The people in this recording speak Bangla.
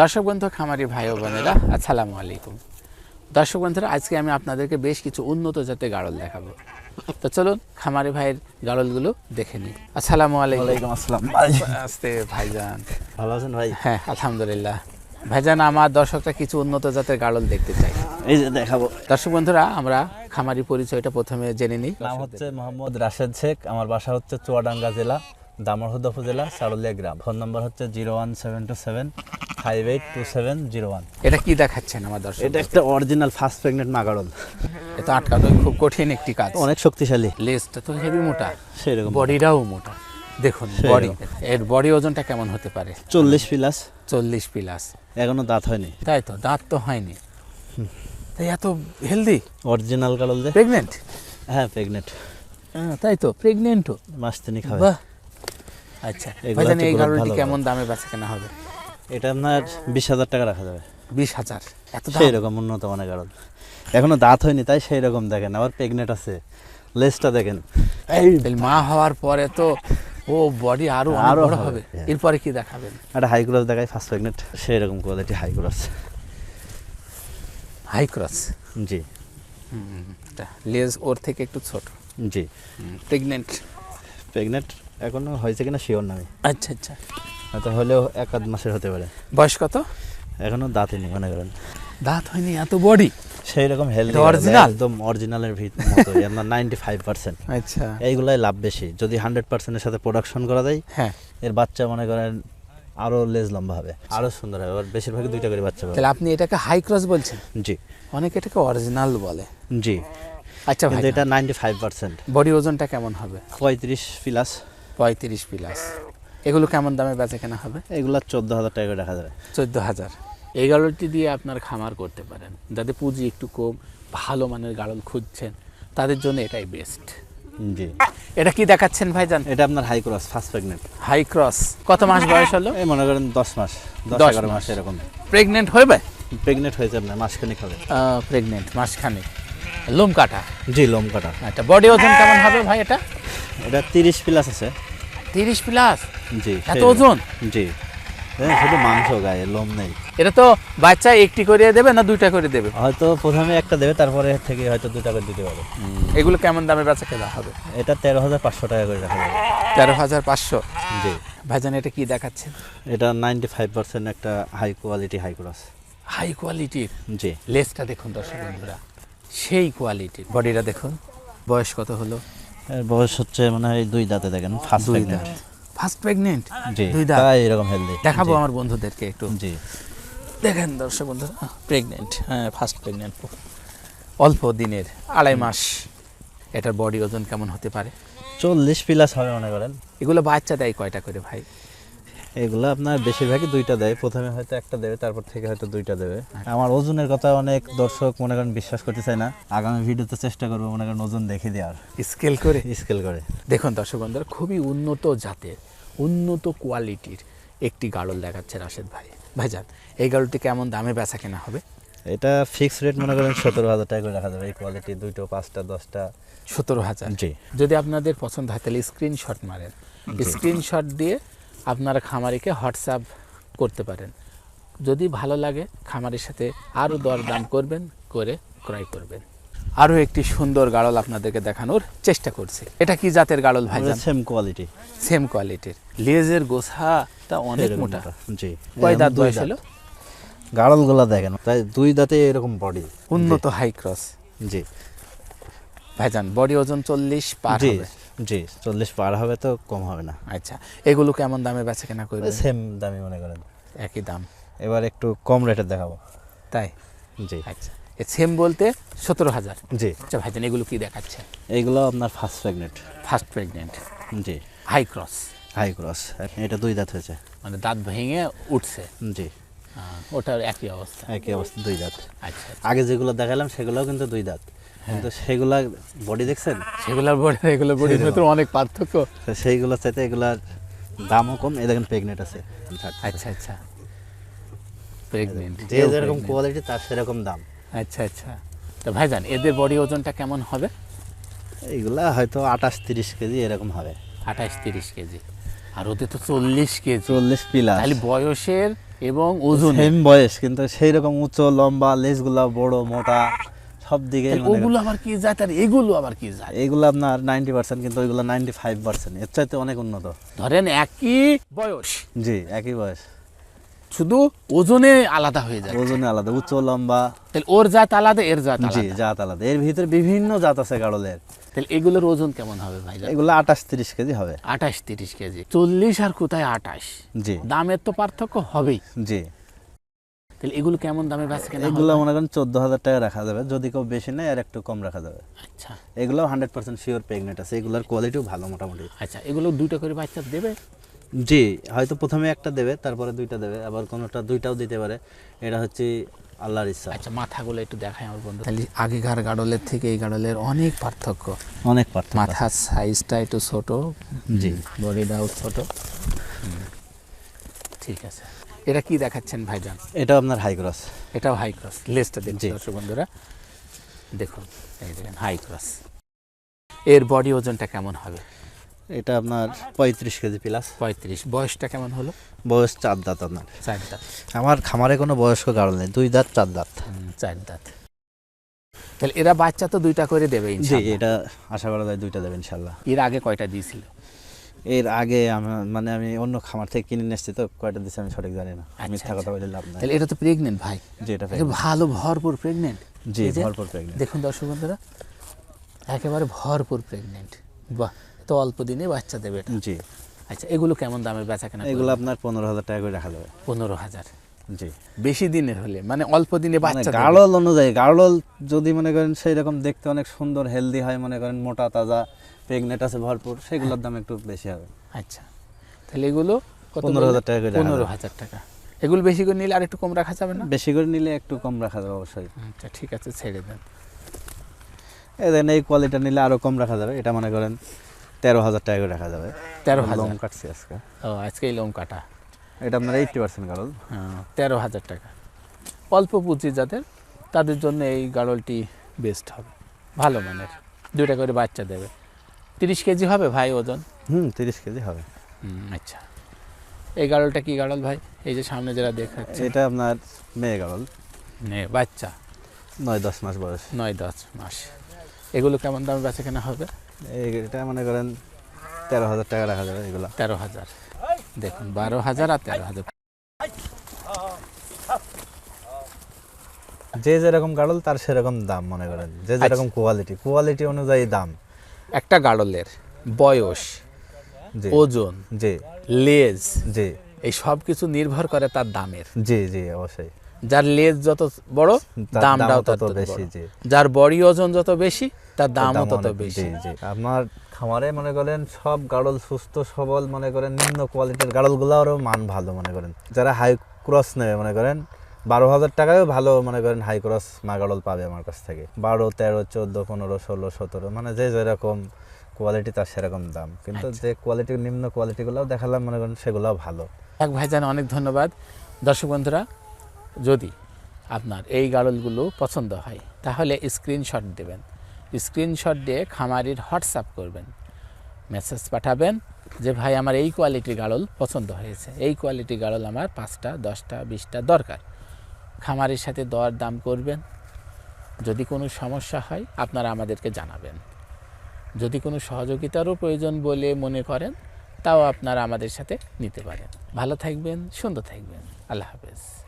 দর্শক বন্ধু খামারি ভাই ও বোনেরা আসসালামু আলাইকুম। দর্শক বন্ধুরা আজকে আমি আপনাদেরকে বেশ কিছু উন্নত জাতের গাড়ল দেখাবো। তো চলুন খামারি ভাইয়ের গাড়লগুলো দেখে নিই। আসসালামু আলাইকুম। আসসালাম আস্তে ভাইজান। ভালো আছেন ভাই? হ্যাঁ আলহামদুলিল্লাহ। ভাইজান আমার দর্শকরা কিছু উন্নত জাতের গাড়ল দেখতে চাই। এই যে দেখাবো। দর্শক বন্ধুরা আমরা খামারি পরিচয়টা প্রথমে জেনে নিই। নাম হচ্ছে মোহাম্মদ রাশেদ শেখ আমার বাসা হচ্ছে চুয়াডাঙ্গা জেলা। দামরহুদ উপজেলা সারুলিয়া গ্রাম। ফোন নম্বর হচ্ছে zero one seven two seven five eight two seven zero one. এটা কি দেখাচ্ছেন আমার দর্শক? এটা একটা অরিজিনাল ফার্স্ট প্রেগনেন্ট মাগারল এটা আটকানো খুব কঠিন একটি কাজ। অনেক শক্তিশালী। লেজটা তো হেভি মোটা। সেরকম। বডিটাও মোটা। দেখুন বডি এর বডি ওজনটা কেমন হতে পারে? চল্লিশ প্লাস চল্লিশ প্লাস এখনও দাঁত হয়নি। তাই তো দাঁত তো হয়নি। তাই এত হেলদি অরিজিনাল কারল প্রেগনেন্ট হ্যাঁ প্রেগনেন্ট হ্যাঁ তাই তো প্রেগনেন্টও মাস হবে। বাহ! আচ্ছা ভাইজান এই growth কেমন দামে বেচা কেনা হবে? এটা আপনার বিশ হাজার টাকা রাখা যাবে। বিশ হাজার? এত সেই রকম উন্নত মানের কারণ এখনও দাঁত হয়নি তাই সেই রকম দেখেন। আবার প্রেগনেন্ট আছে। লেজটা দেখেন। এই মা হওয়ার পরে তো ও বডি আরও আরও হবে, হবে। হ্যাঁ। এরপরে কি দেখাবেন? একটা হাই ক্রস দেখায় ফার্স্ট প্রেগনেন্ট সেই রকম quality high cross high cross জি লেজ ওর থেকে একটু ছোট। জি। প্রেগনেন্ট প্রেগনেন্ট এখনও হয়েছে কিনা শিওর না আমি। আচ্ছা আচ্ছা। হয়তো হলেও এক আধ মাসের হতে পারে। বয়স কত? এখনও দাঁত হয়নি মনে করেন। দাঁত হয়নি এত বডি? সেই রকম হেলদি original? একদম অরিজিনালের ভিত মতো ফাইভ পার্সেন্ট আচ্ছা। এইগুলাই লাভ বেশি। যদি হান্ড্রেড পার্সেন্টের সাথে প্রোডাকশন করা যায় হ্যাঁ। এর বাচ্চা মনে করেন আরও লেজ লম্বা হবে আরও সুন্দর হবে আর বেশিরভাগই দুইটা করে বাচ্চা পাবে। তাহলে আপনি এটাকে হাই ক্রস বলছেন? জি। অনেকে এটাকে অরিজিনাল বলে। জি। আচ্ছা ভাই এটা নাইনটি ফাইভ পার্সেন্ট বডি ওজনটা কেমন হবে? পঁয়ত্রিশ প্লাস পঁয়ত্রিশ প্লাস। এগুলো কেমন দামে বেচা কেনা হবে? এগুলা চোদ্দ হাজার টাকা দেখা যাবে। চোদ্দ হাজার এই গাড়লটি দিয়ে আপনার খামার করতে পারেন। যাদের পুঁজি একটু কম ভালো মানের গাড়ল খুঁজছেন তাদের জন্য এটাই বেস্ট জি। এটা কি দেখাচ্ছেন ভাই ভাইজান? এটা আপনার high cross first pregnant high cross কত মাস বয়স হলো? এই মনে করেন দশ মাস দশ এগারো মাস। এরকম। প্রেগনেন্ট হইবে? প্রেগনেন্ট হয়েছে আপনার মাসখানিক হবে। প্রেগনেন্ট মাসখানে লোম কাটা? জি লোম কাটা। আচ্ছা বডি ওজন কেমন হবে ভাই এটা? এটা তিরিশ প্লাস আছে। তিরিশ প্লাস জি এত ওজন? জি। শুধু মাংস গায়ে লোম নেই। এটা তো বাচ্চা একটি করে দেবে না দুইটা করে দেবে? হয়তো প্রথমে একটা দেবে তারপরে থেকে হয়তো দুটা করে দিতে পারে এগুলো কেমন দামে বেচা কেনা হবে? এটা তেরো হাজার পাঁচশো টাকা করে রাখা যাবে। তেরো হাজার পাঁচশো? জি। ভাইজান এটা কি দেখাচ্ছেন এটা নাইনটি ফাইভ পার্সেন্ট একটা high quality high cross high কোয়ালিটির জি। লেসটা দেখুন দর্শক বন্ধুরা। সেই কোয়ালিটির বডিটা দেখুন। বয়স কত হলো? এর বয়স হচ্ছে মানে এই দুই দাঁতে দেখেন ফার্স্ট দুই দাঁত। ফার্স্ট প্রেগনেন্ট জি দুই দাঁত। তাই এরকম হেলদি দেখাবো আমার বন্ধুদেরকে একটু। জি। দেখেন দর্শক বন্ধুরা প্রেগনেন্ট হ্যাঁ ফার্স্ট প্রেগনেন্ট অল্প দিনের আড়াই মাস। এটার বডি ওজন কেমন হতে পারে? চল্লিশ প্লাস হবে মনে করেন। এগুলো বাচ্চা দেয় কয়টা করে ভাই? এগুলো আপনার বেশিরভাগই দুইটা দেয়। প্রথমে হয়তো একটা দেবে তারপর থেকে হয়তো দুইটা দেবে। আমার ওজনের কথা অনেক দর্শক মনে করেন বিশ্বাস করতে চায় না। আগামী ভিডিওতে চেষ্টা করব মনে করেন ওজন দেখে দেওয়ার। স্কেল করে? স্কেল করে। দেখুন দর্শক বন্ধুরা খুবই উন্নত জাতের উন্নত কোয়ালিটির একটি গাড়ল দেখাচ্ছে রাশেদ ভাই। ভাইজান এই গাড়লটি কেমন দামে বেচা কেনা হবে? এটা ফিক্স রেট মনে করেন সতেরো হাজার টাকা করে রাখা যাবে। এই কোয়ালিটি দুইটো পাঁচটা দশটা। সতেরো হাজার। জি। যদি আপনাদের পছন্দ হয় তাহলে স্ক্রিনশট মারেন। স্ক্রিনশট দিয়ে আপনারা খামারিকে হোয়াটসঅ্যাপ করতে পারেন। যদি ভালো লাগে খামারের সাথে আরও দরদাম করবেন করে ক্রয় করবেন। আরও একটি সুন্দর গাড়ল আপনাদেরকে দেখানোর চেষ্টা করছি। এটা কি জাতের গাড়ল ভাই সেম কোয়ালিটি সেম কোয়ালিটির লেজের গোছাটা অনেক মোটা। জি। কয় দাঁত দুই বয়স হলো গাড়লগুলা দেখেন তাই দুই দাঁতে এরকম বডি উন্নত হাই ক্রস জি। ভাইজান বডি ওজন চল্লিশ পার হবে। জি চল্লিশ পার হবে তো কম হবে না। আচ্ছা এগুলো কেমন দামে বেচা কেনা করবে সেম দামি মনে করেন। একই দাম। এবার একটু কম রেটে দেখাবো। তাই? জি। আচ্ছা সেম বলতে সতেরো হাজার। জি। আচ্ছা ভাইজান এগুলো কি দেখাচ্ছে? এইগুলো আপনার ফার্স্ট প্রেগনেন্ট ফার্স্ট প্রেগনেন্ট জি। হাই ক্রস হাই ক্রস এটা দুই দাঁত হয়েছে। মানে দাঁত ভেঙে উঠছে। জি। ওটার একই অবস্থা। একই অবস্থা দুই দাঁত। আচ্ছা। আগে যেগুলো দেখালাম সেগুলোও কিন্তু দুই দাঁত। কিন্তু সেগুলা বডি দেখছেন? সেগুলোর বডি এগুলোর বডির ভেতর অনেক পার্থক্য। সেইগুলো চাইতে এগুলার দামও কম। দেখেন প্রেগনেন্ট আছে। আচ্ছা আচ্ছা। প্রেগনেন্ট যে যেরকম কোয়ালিটি তার সেরকম দাম। আচ্ছা আচ্ছা। তো ভাইজান এদের বডি ওজনটা কেমন হবে? এইগুলা হয়তো আঠাশ তিরিশ কেজি এরকম হবে। আঠাশ তিরিশ কেজি। আর ওদের তো চল্লিশ কেজি। চল্লিশ পিলাস তাহলে বয়সের এবং ওজন সেম বয়স কিন্তু সেই রকম উঁচু লম্বা লেজগুলা বড় মোটা। সব দিকে ওগুলো আবার কি জাত আর এগুলো আবার কি জাত এগুলো আপনার নাইনটি পার্সেন্ট কিন্তু ওইগুলো নাইনটি ফাইভ পার্সেন্ট এর চাইতে অনেক উন্নত। ধরেন একই বয়স। জি একই বয়স। শুধু ওজনে আলাদা হয়ে যায়। ওজনে আলাদা উঁচু লম্বা। তাহলে ওর জাত আলাদা এর জাত জি জাত আলাদা। এর ভিতরে বিভিন্ন জাত আছে গাড়লের। তাহলে এগুলোর ওজন কেমন হবে ভাই? এগুলো আঠাশ তিরিশ কেজি হবে। আঠাশ তিরিশ কেজি। চল্লিশ আর কোথায় আঠাশ? জি। দামের তো পার্থক্য হবেই। জি। তাহলে এগুলো কেমন দামে বেচা কেনা এগুলো? মনে করেন চোদ্দ হাজার টাকা রাখা যাবে। যদি কেউ বেশি নেয় আর একটু কম রাখা যাবে। আচ্ছা। এগুলো হান্ড্রেড পার্সেন্ট শিওর প্রেগনেন্ট আছে। এগুলোর কোয়ালিটিও ভালো মোটামুটি। আচ্ছা এগুলো দুটো করে বাচ্চা দেবে? জি হয়তো প্রথমে একটা দেবে তারপরে দুইটা দেবে আবার কোনোটা দুইটাও দিতে পারে। এটা হচ্ছে আল্লাহর ইচ্ছা। আচ্ছা মাথাগুলো একটু দেখায় আমার বন্ধু তাহলে আগেকার গাড়লের থেকে এই গাড়লের অনেক পার্থক্য। অনেক পার্থক্য। মাথার সাইজটা একটু ছোট জি। বডিটাও ছোট। ঠিক আছে। এটা কি দেখাচ্ছেন ভাইজান? এটা আপনার হাই ক্রস এটাও হাই ক্রস লেসটা দেখুন জি। দর্শক বন্ধুরা দেখুন এই দেখেন হাই ক্রস এর বডি ওজনটা কেমন হবে? এটা আপনার পঁয়ত্রিশ কেজি প্লাস পঁয়ত্রিশ। বয়সটা কেমন হলো? বয়স চার দাঁত আপনার। চার দাঁত। আমার খামারে কোনো বয়স্ক কারণ নেই দুই দাঁত চার দাঁত। চার দাঁত। তাহলে এরা বাচ্চা তো দুইটা করে দেবে জি এটা আশা করা যায় দুইটা দেবে ইনশাল্লাহ এর আগে কয়টা দিয়েছিল? এর আগে মানে আমি অন্য খামার থেকে কিনে নিয়ে এসেছি তো কয়টা দিচ্ছি আমি সঠিক জানি না। আমি মিথ্যা কথা আচ্ছা। বলে লাভ নাই। তাহলে এটা তো প্রেগনেন্ট ভাই। জি এটা ভালো ভরপুর প্রেগনেন্ট জি ভরপুর প্রেগনেন্ট দেখুন দর্শক বন্ধুরা একেবারে ভরপুর প্রেগনেন্ট বাহ তো অল্প দিনে বাচ্চা দেবে এটা। জি। আচ্ছা এগুলো কেমন দামে বেচা কেনা এগুলো আপনার পনেরো হাজার টাকা করে রাখা যাবে। পনেরো হাজার। জি। বেশি দিনের হলে মানে অল্প দিনে মানে বাচ্চা গাড়ল অনুযায়ী গাড়ল যদি মনে করেন সেই রকম দেখতে অনেক সুন্দর হেলদি হয় মনে করেন মোটা তাজা প্রেগনেন্ট আছে ভরপুর সেগুলোর দাম একটু বেশি হবে। আচ্ছা। তাহলে এগুলো পনেরো হাজার টাকা করে পনেরো হাজার টাকা। এগুলো বেশি করে নিলে আর একটু কম রাখা যাবে না? বেশি করে নিলে একটু কম রাখা যাবে অবশ্যই। আচ্ছা ঠিক আছে ছেড়ে দেন। এই দেন এই কোয়ালিটি নিলে আরও কম রাখা যাবে। এটা মনে করেন তেরো হাজার টাকা করে রাখা যাবে। তেরো হাজার। কাটছি আজকে। ও আজকে এই লোম কাটা। এটা আপনার এইটটি পার্সেন্ট গাড়ল। হ্যাঁ তেরো হাজার টাকা। অল্প পুঁজি যাদের তাদের জন্য এই গাড়লটি বেস্ট হবে। ভালো মানের। দুইটা করে বাচ্চা দেবে। তিরিশ কেজি হবে ভাই ওজন? হুম তিরিশ কেজি হবে। হুম, আচ্ছা। এই গাড়লটা কি গাড়ল ভাই? এই যে সামনে যারা দেখাচ্ছে। এটা আপনার মেয়ে গাড়ল। মেয়ে বাচ্চা? নয় দশ মাস বয়স। নয় দশ মাস। এগুলো কেমন দামে বেচা কেনা হবে? এটা মনে করেন তেরো হাজার টাকা রাখা যাবে এগুলো। তেরো হাজার। দেখুন বারো হাজার আর তেরো হাজার। যে যেরকম গাড়ল তার সেরকম দাম মনে করেন। যে যেরকম কোয়ালিটি কোয়ালিটি অনুযায়ী দাম। একটা গাড়লের বয়স ওজন জি। লেজ জি। এই সব কিছু নির্ভর করে তার দামের। জি জি অবশ্যই। যার লেজ যত বড় দামটাও তত বেশি। যার বডি ওজন যত বেশি তার দামও দাম তত বেশি। আপনার খামারে মনে করেন সব গাড়ল সুস্থ সবল মনে করেন নিম্ন কোয়ালিটির গাড়লগুলোরও মান ভালো মনে করেন। যারা হাই ক্রস নেবে মনে করেন বারো হাজার টাকায়ও ভালো মনে করেন হাই ক্রস মা গাড়ল পাবে আমার কাছ থেকে। বারো তেরো চোদ্দ পনেরো ষোলো সতেরো মানে যে যেরকম কোয়ালিটি তার সেরকম দাম। কিন্তু আচ্ছা। যে কোয়ালিটি নিম্ন কোয়ালিটিগুলোও দেখালাম মনে করেন সেগুলোও ভালো। এক ভাইজান অনেক ধন্যবাদ। দর্শক বন্ধুরা যদি আপনার এই গাড়লগুলো পছন্দ হয় তাহলে স্ক্রিনশট দেবেন। স্ক্রিনশট দিয়ে খামারির হোয়াটসঅ্যাপ করবেন। মেসেজ পাঠাবেন যে, ভাই, আমার এই কোয়ালিটির গাড়ল পছন্দ হয়েছে। এই কোয়ালিটি গাড়ল আমার পাঁচটা, দশটা, বিশটা দরকার। খামারের সাথে দর দাম করবেন। যদি কোনো সমস্যা হয়, আপনারা আমাদেরকে জানাবেন। যদি কোনো সহযোগিতারও প্রয়োজন বলে মনে করেন, তাও আপনারা আমাদের সাথে নিতে পারেন। ভালো থাকবেন, সুন্দর থাকবেন। আল্লাহ হাফেজ।